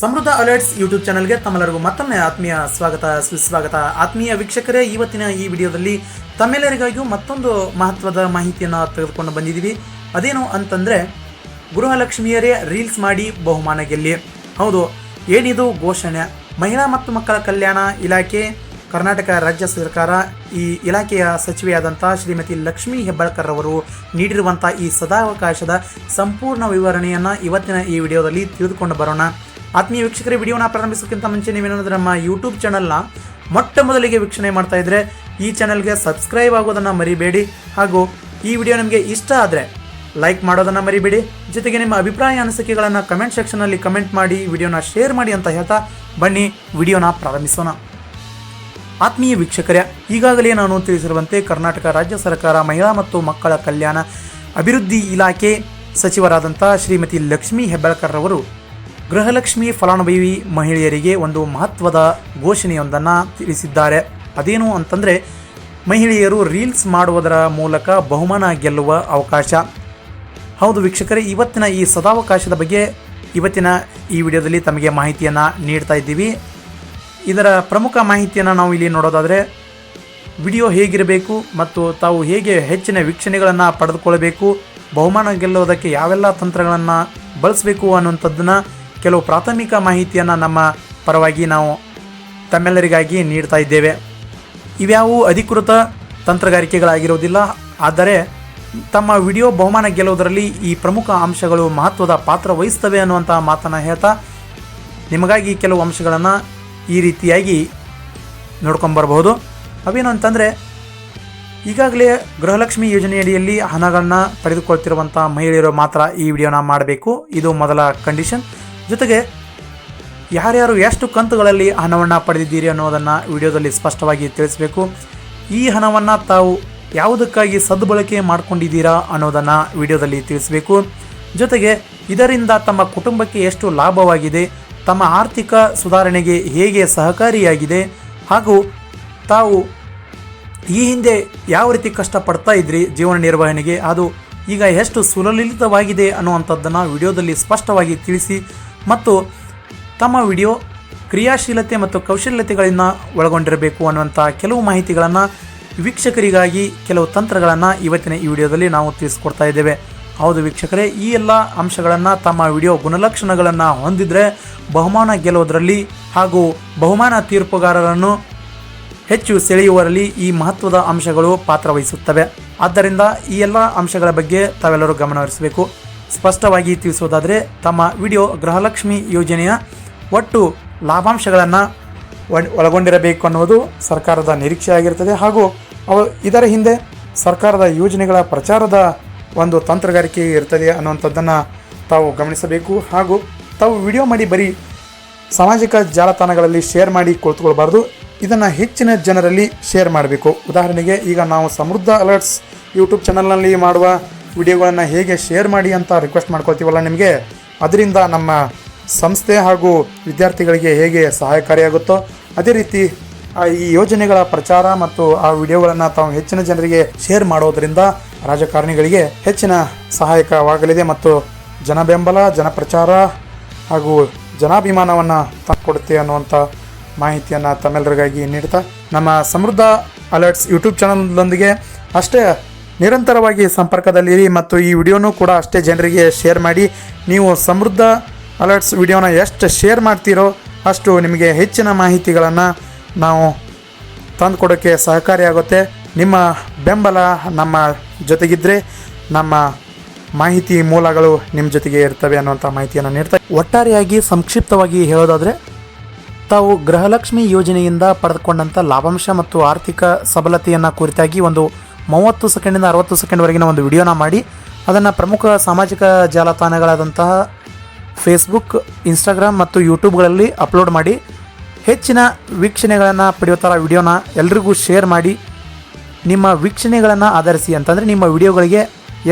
ಸಮೃದ್ಧ alerts YouTube ಚಾನಲ್ಗೆ ತಮ್ಮೆಲ್ಲರಿಗೂ ಮತ್ತೊಮ್ಮೆ ಆತ್ಮೀಯ ಸ್ವಾಗತ, ಸುಸ್ವಾಗತ. ಆತ್ಮೀಯ ವೀಕ್ಷಕರೇ, ಇವತ್ತಿನ ಈ ವಿಡಿಯೋದಲ್ಲಿ ತಮ್ಮೆಲ್ಲರಿಗಾಗಿಯೂ ಮತ್ತೊಂದು ಮಹತ್ವದ ಮಾಹಿತಿಯನ್ನು ತೆಗೆದುಕೊಂಡು ಬಂದಿದ್ದೀವಿ. ಅದೇನು ಅಂತಂದರೆ, ಗೃಹಲಕ್ಷ್ಮಿಯರೇ ರೀಲ್ಸ್ ಮಾಡಿ ಬಹುಮಾನ ಗೆಲ್ಲಿ. ಹೌದು, ಏನಿದು ಘೋಷಣೆ? ಮಹಿಳಾ ಮತ್ತು ಮಕ್ಕಳ ಕಲ್ಯಾಣ ಇಲಾಖೆ, ಕರ್ನಾಟಕ ರಾಜ್ಯ ಸರ್ಕಾರ, ಈ ಇಲಾಖೆಯ ಸಚಿವೆಯಾದಂಥ ಶ್ರೀಮತಿ ಲಕ್ಷ್ಮೀ ಹೆಬ್ಬಾಳ್ಕರ್ ಅವರು ನೀಡಿರುವಂಥ ಈ ಸದಾವಕಾಶದ ಸಂಪೂರ್ಣ ವಿವರಣೆಯನ್ನು ಇವತ್ತಿನ ಈ ವಿಡಿಯೋದಲ್ಲಿ ತಿಳಿದುಕೊಂಡು ಬರೋಣ. ಆತ್ಮೀಯ ವೀಕ್ಷಕರೇ, ವಿಡಿಯೋನ ಪ್ರಾರಂಭಿಸೋಕ್ಕಿಂತ ಮುಂಚೆ ನೀವೇನಾದರೂ ನಮ್ಮ ಯೂಟ್ಯೂಬ್ ಚಾನಲ್ನ ಮೊಟ್ಟ ಮೊದಲಿಗೆ ವೀಕ್ಷಣೆ ಮಾಡ್ತಾ ಇದ್ದರೆ ಈ ಚಾನಲ್ಗೆ ಸಬ್ಸ್ಕ್ರೈಬ್ ಆಗೋದನ್ನು ಮರಿಬೇಡಿ. ಹಾಗೂ ಈ ವಿಡಿಯೋ ನಿಮಗೆ ಇಷ್ಟ ಆದರೆ ಲೈಕ್ ಮಾಡೋದನ್ನು ಮರಿಬೇಡಿ. ಜೊತೆಗೆ ನಿಮ್ಮ ಅಭಿಪ್ರಾಯ, ಅನಿಸಿಕೆಗಳನ್ನು ಕಮೆಂಟ್ ಸೆಕ್ಷನ್ನಲ್ಲಿ ಕಮೆಂಟ್ ಮಾಡಿ, ವಿಡಿಯೋನ ಶೇರ್ ಮಾಡಿ ಅಂತ ಹೇಳ್ತಾ ಬನ್ನಿ. ವಿಡಿಯೋನ ಪ್ರಾರಂಭಿಸೋಣ. ಆತ್ಮೀಯ ವೀಕ್ಷಕರೇ, ಈಗಾಗಲೇ ನಾನು ತಿಳಿಸಿರುವಂತೆ ಕರ್ನಾಟಕ ರಾಜ್ಯ ಸರ್ಕಾರ ಮಹಿಳಾ ಮತ್ತು ಮಕ್ಕಳ ಕಲ್ಯಾಣ ಅಭಿವೃದ್ಧಿ ಇಲಾಖೆ ಸಚಿವರಾದಂಥ ಶ್ರೀಮತಿ ಲಕ್ಷ್ಮೀ ಹೆಬ್ಬಾಳ್ಕರ್ ಅವರು ಗೃಹಲಕ್ಷ್ಮಿ ಫಲಾನುಭವಿ ಮಹಿಳೆಯರಿಗೆ ಒಂದು ಮಹತ್ವದ ಘೋಷಣೆಯೊಂದನ್ನು ತಿಳಿಸಿದ್ದಾರೆ. ಅದೇನು ಅಂತಂದರೆ, ಮಹಿಳೆಯರು ರೀಲ್ಸ್ ಮಾಡುವುದರ ಮೂಲಕ ಬಹುಮಾನ ಗೆಲ್ಲುವ ಅವಕಾಶ. ಹೌದು ವೀಕ್ಷಕರೇ, ಇವತ್ತಿನ ಈ ಸದಾವಕಾಶದ ಬಗ್ಗೆ ಇವತ್ತಿನ ಈ ವಿಡಿಯೋದಲ್ಲಿ ತಮಗೆ ಮಾಹಿತಿಯನ್ನು ನೀಡ್ತಾ ಇದ್ದೀವಿ. ಇದರ ಪ್ರಮುಖ ಮಾಹಿತಿಯನ್ನು ನಾವು ಇಲ್ಲಿ ನೋಡೋದಾದರೆ, ವಿಡಿಯೋ ಹೇಗಿರಬೇಕು ಮತ್ತು ತಾವು ಹೇಗೆ ಹೆಚ್ಚಿನ ವೀಕ್ಷಣೆಗಳನ್ನು ಪಡೆದುಕೊಳ್ಳಬೇಕು, ಬಹುಮಾನ ಗೆಲ್ಲುವುದಕ್ಕೆ ಯಾವೆಲ್ಲ ತಂತ್ರಗಳನ್ನು ಬಳಸಬೇಕು ಅನ್ನುವಂಥದ್ದನ್ನು ಕೆಲವು ಪ್ರಾಥಮಿಕ ಮಾಹಿತಿಯನ್ನು ನಮ್ಮ ಪರವಾಗಿ ನಾವು ತಮ್ಮೆಲ್ಲರಿಗಾಗಿ ನೀಡ್ತಾ ಇದ್ದೇವೆ. ಇವ್ಯಾವು ಅಧಿಕೃತ ತಂತ್ರಗಾರಿಕೆಗಳಾಗಿರುವುದಿಲ್ಲ, ಆದರೆ ತಮ್ಮ ವಿಡಿಯೋ ಬಹುಮಾನ ಗೆಲ್ಲುವುದರಲ್ಲಿ ಈ ಪ್ರಮುಖ ಅಂಶಗಳು ಮಹತ್ವದ ಪಾತ್ರ ವಹಿಸ್ತವೆ ಅನ್ನುವಂಥ ಮಾತನ್ನು ಹೇಳ್ತಾ ನಿಮಗಾಗಿ ಕೆಲವು ಅಂಶಗಳನ್ನು ಈ ರೀತಿಯಾಗಿ ನೋಡ್ಕೊಂಬರ್ಬೋದು ಅವೇನು ಅಂತಂದರೆ ಈಗಾಗಲೇ ಗೃಹಲಕ್ಷ್ಮಿ ಯೋಜನೆಯಡಿಯಲ್ಲಿ ಹಣಗಳನ್ನ ಪಡೆದುಕೊಳ್ತಿರುವಂಥ ಮಹಿಳೆಯರು ಮಾತ್ರ ಈ ವಿಡಿಯೋನ ಮಾಡಬೇಕು. ಇದು ಮೊದಲ ಕಂಡೀಷನ್. ಜೊತೆಗೆ ಯಾರ್ಯಾರು ಎಷ್ಟು ಕಂತುಗಳಲ್ಲಿ ಹಣವನ್ನು ಪಡೆದಿದ್ದೀರಿ ಅನ್ನೋದನ್ನು ವಿಡಿಯೋದಲ್ಲಿ ಸ್ಪಷ್ಟವಾಗಿ ತಿಳಿಸಬೇಕು. ಈ ಹಣವನ್ನು ತಾವು ಯಾವುದಕ್ಕಾಗಿ ಸದ್ಬಳಕೆ ಮಾಡಿಕೊಂಡಿದ್ದೀರಾ ಅನ್ನೋದನ್ನು ವಿಡಿಯೋದಲ್ಲಿ ತಿಳಿಸಬೇಕು. ಜೊತೆಗೆ ಇದರಿಂದ ತಮ್ಮ ಕುಟುಂಬಕ್ಕೆ ಎಷ್ಟು ಲಾಭವಾಗಿದೆ, ತಮ್ಮ ಆರ್ಥಿಕ ಸುಧಾರಣೆಗೆ ಹೇಗೆ ಸಹಕಾರಿಯಾಗಿದೆ, ಹಾಗೂ ತಾವು ಈ ಹಿಂದೆ ಯಾವ ರೀತಿ ಕಷ್ಟಪಡ್ತಾ ಇದ್ರಿ ಜೀವನ ನಿರ್ವಹಣೆಗೆ, ಅದು ಈಗ ಎಷ್ಟು ಸುಲಲಿತವಾಗಿದೆ ಅನ್ನುವಂಥದ್ದನ್ನು ವಿಡಿಯೋದಲ್ಲಿ ಸ್ಪಷ್ಟವಾಗಿ ತಿಳಿಸಿ ಮತ್ತು ತಮ್ಮ ವಿಡಿಯೋ ಕ್ರಿಯಾಶೀಲತೆ ಮತ್ತು ಕೌಶಲ್ಯತೆಗಳನ್ನು ಒಳಗೊಂಡಿರಬೇಕು ಅನ್ನುವಂಥ ಕೆಲವು ಮಾಹಿತಿಗಳನ್ನು ವೀಕ್ಷಕರಿಗಾಗಿ ಕೆಲವು ತಂತ್ರಗಳನ್ನು ಇವತ್ತಿನ ಈ ವಿಡಿಯೋದಲ್ಲಿ ನಾವು ತಿಳಿಸ್ಕೊಡ್ತಾ ಇದ್ದೇವೆ. ಹೌದು ವೀಕ್ಷಕರೇ, ಈ ಎಲ್ಲ ಅಂಶಗಳನ್ನು ತಮ್ಮ ವಿಡಿಯೋ ಗುಣಲಕ್ಷಣಗಳನ್ನು ಹೊಂದಿದರೆ ಬಹುಮಾನ ಗೆಲ್ಲುವುದರಲ್ಲಿ ಹಾಗೂ ಬಹುಮಾನ ತೀರ್ಪುಗಾರರನ್ನು ಹೆಚ್ಚು ಸೆಳೆಯುವರಲ್ಲಿ ಈ ಮಹತ್ವದ ಅಂಶಗಳು ಪಾತ್ರವಹಿಸುತ್ತವೆ ಆದ್ದರಿಂದ ಈ ಎಲ್ಲ ಅಂಶಗಳ ಬಗ್ಗೆ ತಾವೆಲ್ಲರೂ ಗಮನಹರಿಸಬೇಕು. ಸ್ಪಷ್ಟವಾಗಿ ತಿಳಿಸುವುದಾದರೆ, ತಮ್ಮ ವಿಡಿಯೋ ಗೃಹಲಕ್ಷ್ಮಿ ಯೋಜನೆಯ ಒಟ್ಟು ಲಾಭಾಂಶಗಳನ್ನು ಒಳಗೊಂಡಿರಬೇಕು ಅನ್ನುವುದು ಸರ್ಕಾರದ ನಿರೀಕ್ಷೆ ಹಾಗೂ ಇದರ ಹಿಂದೆ ಸರ್ಕಾರದ ಯೋಜನೆಗಳ ಪ್ರಚಾರದ ಒಂದು ತಂತ್ರಗಾರಿಕೆ ಇರ್ತದೆ ಅನ್ನುವಂಥದ್ದನ್ನು ತಾವು ಗಮನಿಸಬೇಕು. ಹಾಗೂ ತಾವು ವಿಡಿಯೋ ಮಾಡಿ ಬರೀ ಸಾಮಾಜಿಕ ಜಾಲತಾಣಗಳಲ್ಲಿ ಶೇರ್ ಮಾಡಿ ಕುಳಿತುಕೊಳ್ಬಾರ್ದು. ಇದನ್ನು ಹೆಚ್ಚಿನ ಜನರಲ್ಲಿ ಶೇರ್ ಮಾಡಬೇಕು. ಉದಾಹರಣೆಗೆ, ಈಗ ನಾವು ಸಮೃದ್ಧ ಅಲರ್ಟ್ಸ್ ಯೂಟ್ಯೂಬ್ ಚಾನಲ್ನಲ್ಲಿ ಮಾಡುವ ವಿಡಿಯೋಗಳನ್ನು ಹೇಗೆ ಶೇರ್ ಮಾಡಿ ಅಂತ ರಿಕ್ವೆಸ್ಟ್ ಮಾಡ್ಕೊಳ್ತೀವಲ್ಲ ನಿಮಗೆ? ಅದರಿಂದ ನಮ್ಮ ಸಂಸ್ಥೆ ಹಾಗೂ ವಿದ್ಯಾರ್ಥಿಗಳಿಗೆ ಹೇಗೆ ಸಹಾಯಕಾರಿಯಾಗುತ್ತೋ, ಅದೇ ರೀತಿ ಈ ಯೋಜನೆಗಳ ಪ್ರಚಾರ ಮತ್ತು ಆ ವಿಡಿಯೋಗಳನ್ನು ತಾವು ಹೆಚ್ಚಿನ ಜನರಿಗೆ ಶೇರ್ ಮಾಡೋದರಿಂದ ರಾಜಕಾರಣಿಗಳಿಗೆ ಹೆಚ್ಚಿನ ಸಹಾಯಕವಾಗಲಿದೆ ಮತ್ತು ಜನಬೆಂಬಲ, ಜನಪ್ರಚಾರ ಹಾಗೂ ಜನಾಭಿಮಾನವನ್ನು ತಂದುಕೊಡುತ್ತೆ ಅನ್ನುವಂಥ ಮಾಹಿತಿಯನ್ನು ತಮ್ಮೆಲ್ಲರಿಗಾಗಿ ನೀಡ್ತಾ, ನಮ್ಮ ಸಮೃದ್ಧ ಅಲರ್ಟ್ಸ್ ಯೂಟ್ಯೂಬ್ ಚಾನಲ್ನೊಂದಿಗೆ ಅಷ್ಟೇ ನಿರಂತರವಾಗಿ ಸಂಪರ್ಕದಲ್ಲಿರಿ ಮತ್ತು ಈ ವಿಡಿಯೋನೂ ಕೂಡ ಅಷ್ಟೇ ಜನರಿಗೆ ಶೇರ್ ಮಾಡಿ. ನೀವು ಸಮೃದ್ಧ ಅಲರ್ಟ್ಸ್ ವಿಡಿಯೋನ ಎಷ್ಟು ಶೇರ್ ಮಾಡ್ತೀರೋ ಅಷ್ಟು ನಿಮಗೆ ಹೆಚ್ಚಿನ ಮಾಹಿತಿಗಳನ್ನು ನಾವು ತಂದುಕೊಡೋಕ್ಕೆ ಸಹಕಾರಿಯಾಗುತ್ತೆ. ನಿಮ್ಮ ಬೆಂಬಲ ನಮ್ಮ ಜೊತೆಗಿದ್ದರೆ ನಮ್ಮ ಮಾಹಿತಿ ಮೂಲಗಳು ನಿಮ್ಮ ಜೊತೆಗೆ ಇರ್ತವೆ ಅನ್ನುವಂಥ ಮಾಹಿತಿಯನ್ನು ನೀಡ್ತಾ ಒಟ್ಟಾರೆಯಾಗಿ ಸಂಕ್ಷಿಪ್ತವಾಗಿ ಹೇಳೋದಾದರೆ, ತಾವು ಗೃಹಲಕ್ಷ್ಮಿ ಯೋಜನೆಯಿಂದ ಪಡೆದುಕೊಂಡಂಥ ಲಾಭಾಂಶ ಮತ್ತು ಆರ್ಥಿಕ ಸಬಲತೆಯನ್ನು ಕುರಿತಾಗಿ ಒಂದು ಮೂವತ್ತು ಸೆಕೆಂಡಿಂದ ಅರವತ್ತು ಸೆಕೆಂಡ್ವರೆಗಿನ ಒಂದು ವಿಡಿಯೋನ ಮಾಡಿ, ಅದನ್ನು ಪ್ರಮುಖ ಸಾಮಾಜಿಕ ಜಾಲತಾಣಗಳಾದಂತಹ ಫೇಸ್ಬುಕ್ ಇನ್ಸ್ಟಾಗ್ರಾಮ್ ಮತ್ತು ಯೂಟ್ಯೂಬ್ಗಳಲ್ಲಿ ಅಪ್ಲೋಡ್ ಮಾಡಿ, ಹೆಚ್ಚಿನ ವೀಕ್ಷಣೆಗಳನ್ನು ಪಡೆಯೋ ಥರ ವಿಡಿಯೋನ ಎಲ್ರಿಗೂ ಶೇರ್ ಮಾಡಿ, ನಿಮ್ಮ ವೀಕ್ಷಣೆಗಳನ್ನು ಆಧರಿಸಿ ಅಂತಂದರೆ ನಿಮ್ಮ ವಿಡಿಯೋಗಳಿಗೆ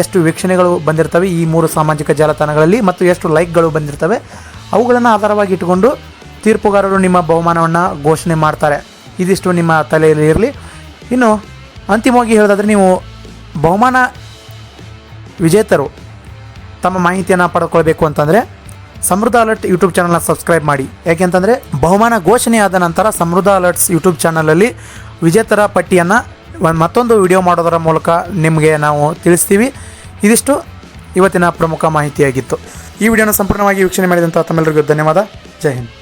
ಎಷ್ಟು ವೀಕ್ಷಣೆಗಳು ಬಂದಿರ್ತವೆ ಈ ಮೂರು ಸಾಮಾಜಿಕ ಜಾಲತಾಣಗಳಲ್ಲಿ ಮತ್ತು ಎಷ್ಟು ಲೈಕ್ಗಳು ಬಂದಿರ್ತವೆ, ಅವುಗಳನ್ನು ಆಧಾರವಾಗಿ ಇಟ್ಟುಕೊಂಡು ತೀರ್ಪುಗಾರರು ನಿಮ್ಮ ಬಹುಮಾನವನ್ನು ಘೋಷಣೆ ಮಾಡ್ತಾರೆ. ಇದಿಷ್ಟು ನಿಮ್ಮ ತಲೆಯಲ್ಲಿ ಇರಲಿ. ಇನ್ನು ಅಂತಿಮವಾಗಿ ಹೇಳೋದಾದರೆ ನೀವು ಬಹುಮಾನ ವಿಜೇತರು ತಮ್ಮ ಮಾಹಿತಿಯನ್ನು ಪಡ್ಕೊಳ್ಬೇಕು ಅಂತಂದರೆ ಸಮೃದ್ಧ ಅಲರ್ಟ್ ಯೂಟ್ಯೂಬ್ ಚಾನಲ್ನ ಸಬ್ಸ್ಕ್ರೈಬ್ ಮಾಡಿ. ಯಾಕೆಂತಂದರೆ ಬಹುಮಾನ ಘೋಷಣೆ ಆದ ನಂತರ ಸಮೃದ್ಧ ಅಲರ್ಟ್ಸ್ ಯೂಟ್ಯೂಬ್ ಚಾನಲಲ್ಲಿ ವಿಜೇತರ ಪಟ್ಟಿಯನ್ನು ಮತ್ತೊಂದು ವಿಡಿಯೋ ಮಾಡೋದರ ಮೂಲಕ ನಿಮಗೆ ನಾವು ತಿಳಿಸ್ತೀವಿ. ಇದಿಷ್ಟು ಇವತ್ತಿನ ಪ್ರಮುಖ ಮಾಹಿತಿಯಾಗಿತ್ತು. ಈ ವಿಡಿಯೋನ ಸಂಪೂರ್ಣವಾಗಿ ವೀಕ್ಷಣೆ ಮಾಡಿದಂಥ ತಮ್ಮೆಲ್ಲರಿಗೂ ಧನ್ಯವಾದ. ಜೈ ಹಿಂದ್.